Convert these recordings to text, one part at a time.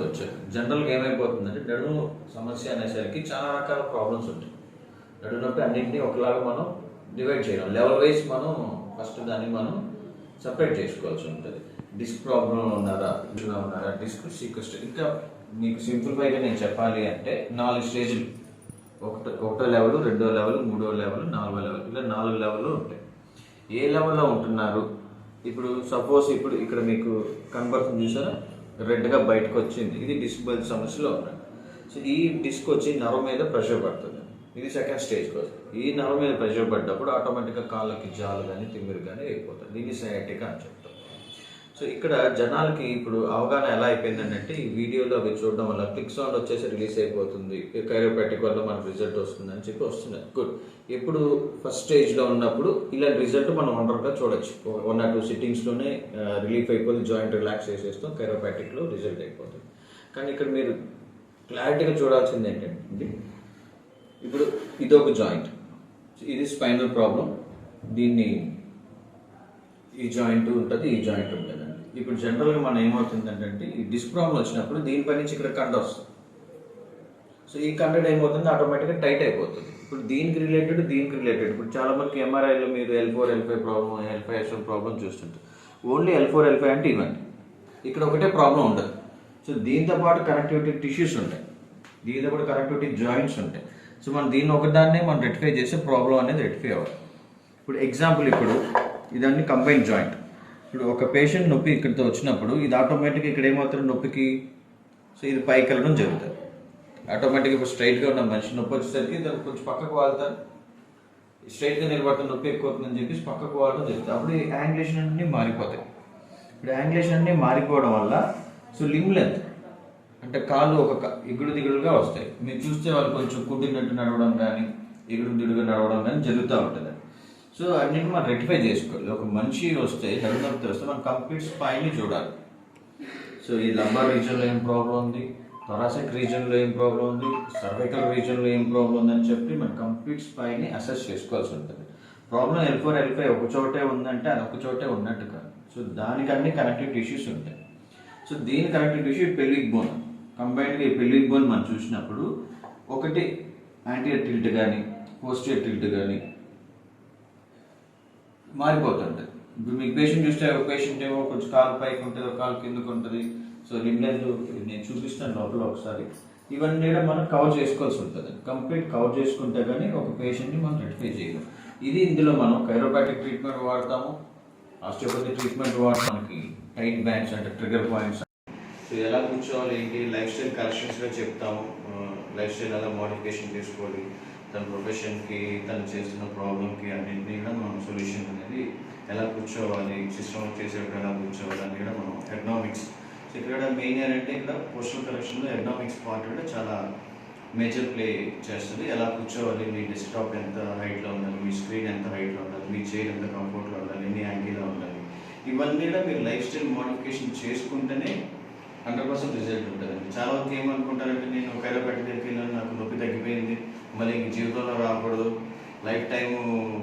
వచ్చారు జనరల్గా ఏమైపోతుందంటే నడుము సమస్య అనేసరికి చాలా రకాల ప్రాబ్లమ్స్ ఉంటాయి. నడు నొప్పి అన్నింటినీ ఒకలాగా మనం డివైడ్ చేయడం లెవెల్ వైజ్ మనం ఫస్ట్ దాన్ని మనం సపరేట్ చేసుకోవాల్సి ఉంటుంది. డిస్క్ ప్రాబ్లం ఉన్నారా? ఇలా ఉన్నారా? డిస్క్ సీక్వెస్ట్ ఇంకా మీకు సింప్లిఫైగా నేను చెప్పాలి అంటే నాలుగు స్టేజ్లు. ఒకటో ఒకటో లెవెల్ రెండో లెవెల్ మూడో లెవెల్ నాలుగో లెవెల్. ఇలా నాలుగు లెవెల్లో ఉంటాయి. ఏ లెవెల్లో ఉంటున్నారు? ఇప్పుడు సపోజ్ ఇప్పుడు ఇక్కడ మీకు కనబడుతుంది చూసారా? రెడ్గా బయటకు వచ్చింది ఇది డిస్క్ బల్ సమస్యలో ఉన్నాయి సో ఈ డిస్క్ వచ్చి నరం మీద ప్రెషర్ పడుతుంది. ఇది సెకండ్ స్టేజ్ కోసం ఈ నరం మీద ప్రెషర్ పడ్డప్పుడు ఆటోమేటిక్గా కాళ్ళకి జాలు కానీ తిమ్మిరి కానీ అయిపోతుంది దీన్ని సయాటిక్ అని చెప్తాం. సో ఇక్కడ జనాలకి ఇప్పుడు అవగాహన ఎలా అయిపోయిందంటే ఈ వీడియోలో అవి చూడడం వల్ల క్లిక్ సౌండ్ వచ్చేసి రిలీజ్ అయిపోతుంది. కైరోపాటిక్ వల్ల మనకు రిజల్ట్ వస్తుంది అని చెప్పి వస్తున్నాయి. గుడ్ ఎప్పుడు ఫస్ట్ స్టేజ్లో ఉన్నప్పుడు ఇలాంటి రిజల్ట్ మనం వండర్గా చూడొచ్చు. వన్ ఆర్ టూ సిట్టింగ్స్లోనే రిలీఫ్ అయిపోతుంది జాయింట్ రిలాక్స్ చేసేస్తాం కైరోపాటిక్లో రిజల్ట్ అయిపోతుంది. కానీ ఇక్కడ మీరు క్లారిటీగా చూడాల్సింది ఏంటంటే ఇప్పుడు ఇదొక జాయింట్. ఇది స్పైనల్ ప్రాబ్లం. దీన్ని ఈ జాయింట్ ఉంటుంది ఈ జాయింట్ ఉంటుంది ఇప్పుడు జనరల్గా మనం ఏమవుతుందంటే ఈ డిస్క్ ప్రాబ్లం వచ్చినప్పుడు దీనిపై నుంచి ఇక్కడ కండ వస్తుంది. సో ఈ కండెడ్ ఏమవుతుంది? ఆటోమేటిక్గా టైట్ అయిపోతుంది. ఇప్పుడు దీనికి రిలేటెడ్ దీనికి రిలేటెడ్ ఇప్పుడు చాలా మందికి ఎంఆర్ఐలో మీరు L four L five problem L five S problem చూస్తుంటారు. Only L four L five అంటే ఇవ్వండి. ఇక్కడ ఒకటే ప్రాబ్లం ఉండదు. సో దీంతో పాటు కనెక్టివిటీ టిష్యూస్ ఉంటాయి. దీంతో పాటు కనెక్టివిటీ జాయింట్స్ ఉంటాయి. సో మనం దీన్ని ఒకదాన్నే మనం రెక్టిఫై చేస్తే ప్రాబ్లం అనేది రెక్టిఫై అవ్వాలి ఇప్పుడు ఎగ్జాంపుల్ ఇప్పుడు ఇదన్నీ కంబైన్ జాయింట్ ఇప్పుడు ఒక పేషెంట్ నొప్పి ఇక్కడితో వచ్చినప్పుడు ఇది ఆటోమేటిక్గా ఇక్కడ ఏమాత్రం నొప్పికి సో ఇది పైకి వెళ్ళడం జరుగుతుంది. ఆటోమేటిక్గా ఇప్పుడు స్ట్రైట్గా ఉన్న మనిషి నొప్పి వచ్చేసరికి దాన్ని కొంచెం పక్కకు వాళ్తారు స్ట్రైట్గా నిలబడుతున్న నొప్పి ఎక్కువ అవుతుందని చెప్పేసి పక్కకు వాడడం జరుగుతుంది. అప్పుడు ఈ యాంగులేషన్ అన్నీ మారిపోతాయి. ఇప్పుడు యాంగ్లేషన్ అన్నీ మారిపోవడం వల్ల సో లిమ్ లెంత్ అంటే కాళ్ళు ఒక ఎగుడు దిగుడుగా వస్తాయి. మీరు చూస్తే వాళ్ళు కొంచెం కుట్టినట్టు నడవడం కానీ ఎగుడు దిగుడుగా నడవడం కానీ జరుగుతూ ఉంటుంది. సో అన్నింటి మనం రెక్టిఫై చేసుకోవాలి. ఒక మనిషి వస్తే నడునొప్పి వస్తే మనం కంప్లీట్ స్పైన్ని చూడాలి. సో ఈ లంబర్ రీజన్లో ఏం ప్రాబ్లం ఉంది? థొరాసిక్ రీజన్లో ఏం ప్రాబ్లం ఉంది? సర్వైకల్ రీజన్లో ఏం ప్రాబ్లం ఉందని చెప్పి మనం కంప్లీట్ స్పైని అసెస్ చేసుకోవాల్సి ఉంటుంది. Problem L four L five ఒక చోటే ఉందంటే అది ఒక చోటే ఉన్నట్టు కాదు. సో దానికి అన్ని కనెక్టివ్ టిష్యూస్ ఉంటాయి. సో దీని కనెక్టివ్ టిష్యూ పెల్విక్ బోన్ కంబైన్డ్గా ఈ పెల్విక్ బోన్ మనం చూసినప్పుడు ఒకటి యాంటీరియర్ టిల్ట్ కానీ పోస్టియర్ టిల్ట్ కానీ మారిపోతుంటుంది ఇప్పుడు మీకు పేషెంట్ చూస్తే ఒక పేషెంట్ ఏమో కొంచెం కాలు పైకి ఉంటుంది ఒక కాలు కిందకు ఉంటుంది. సో లిమ్లెంట్ నేను చూపిస్తాను లోపల ఒకసారి. ఇవన్నీ కూడా మనం కవర్ చేసుకోవాల్సి ఉంటుంది. కంప్లీట్ కవర్ చేసుకుంటే కానీ ఒక పేషెంట్ని మనం రెక్టిఫై చేయలేం. ఇది ఇందులో మనం కైరోపాటిక్ ట్రీట్మెంట్ వాడతాము. ఆస్టియోపతి ట్రీట్మెంట్ వాడతాం మనకి టైట్ బ్యాండ్స్ అంటే ట్రిగర్ పాయింట్స్ సో ఎలా కూర్చోవాలి ఏంటి? లైఫ్ స్టైల్ కరెక్షన్స్గా చెప్తాము. లైఫ్ స్టైల్ అలా మోడిఫికేషన్ చేసుకోవాలి. తన ప్రొఫెషన్కి తను చేస్తున్న ప్రాబ్లంకి అన్నింటినీ కూడా మనం సొల్యూషన్ అనేది ఎలా కూర్చోవాలి సిస్టమ్ చేసేటప్పుడు ఎలా కూర్చోవాలి అని కూడా మనం ఎకనామిక్స్ సో ఇక్కడ మెయిన్ ఏంటంటే ఇక్కడ పోస్టల్ కలెక్షన్లో ఎకనామిక్స్ పార్ట్ కూడా చాలా మేజర్ ప్లే చేస్తుంది. ఎలా కూర్చోవాలి మీ డెస్క్టాప్ ఎంత హైట్లో ఉండాలి మీ స్క్రీన్ ఎంత హైట్లో ఉండాలి మీ చైర్ ఎంత కంఫర్ట్లో ఉండాలి ఎన్ని యాంగిల్లో ఉండాలి. ఇవన్నీ కూడా మీరు లైఫ్ స్టైల్ మోడిఫికేషన్ చేసుకుంటేనే హండ్రెడ్ పర్సెంట్ రిజల్ట్ ఉంటుందండి. చాలా వరకు ఏమనుకుంటారంటే నేను ఒకవేళ దగ్గరికి వెళ్ళాను నాకు నొప్పి తగ్గిపోయింది మళ్ళీ ఇంక జీవితంలో రాకూడదు లైఫ్ టైం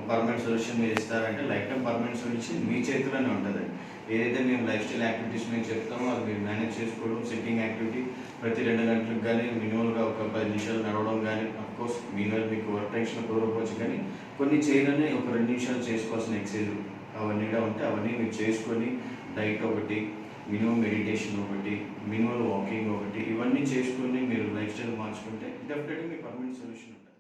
పర్మనెంట్ సొల్యూషన్ మీరు ఇస్తారంటే లైఫ్ టైం పర్మనెంట్ సొల్యూషన్ మీ చేతిలోనే ఉంటుందండి. ఏదైతే మేము లైఫ్ స్టైల్ యాక్టివిటీస్ మేము చెప్తామో అది మీరు మేనేజ్ చేసుకోవడం సిట్టింగ్ యాక్టివిటీ ప్రతి రెండు గంటలకు కానీ మినిమల్గా ఒక పది నిమిషాలు నడవడం కానీ కోర్స్ మీనల్ మీకు వర్క్ టెన్షన్ కుదరకపోవచ్చు కానీ కొన్ని చేయగానే ఒక రెండు నిమిషాలు చేసుకోవాల్సిన ఎక్సైజ్ అవన్నీ కూడా ఉంటే అవన్నీ మీరు చేసుకొని డైట్ ఒకటి మినిమం మెడిటేషన్ ఒకటి మినిమం వాకింగ్ ఒకటి ఇవన్నీ చేసుకుని మీరు లైఫ్ స్టైల్ మార్చుకుంటే డెఫినెట్గా మీ పర్మనెంట్ సొల్యూషన్ ఉంటుంది.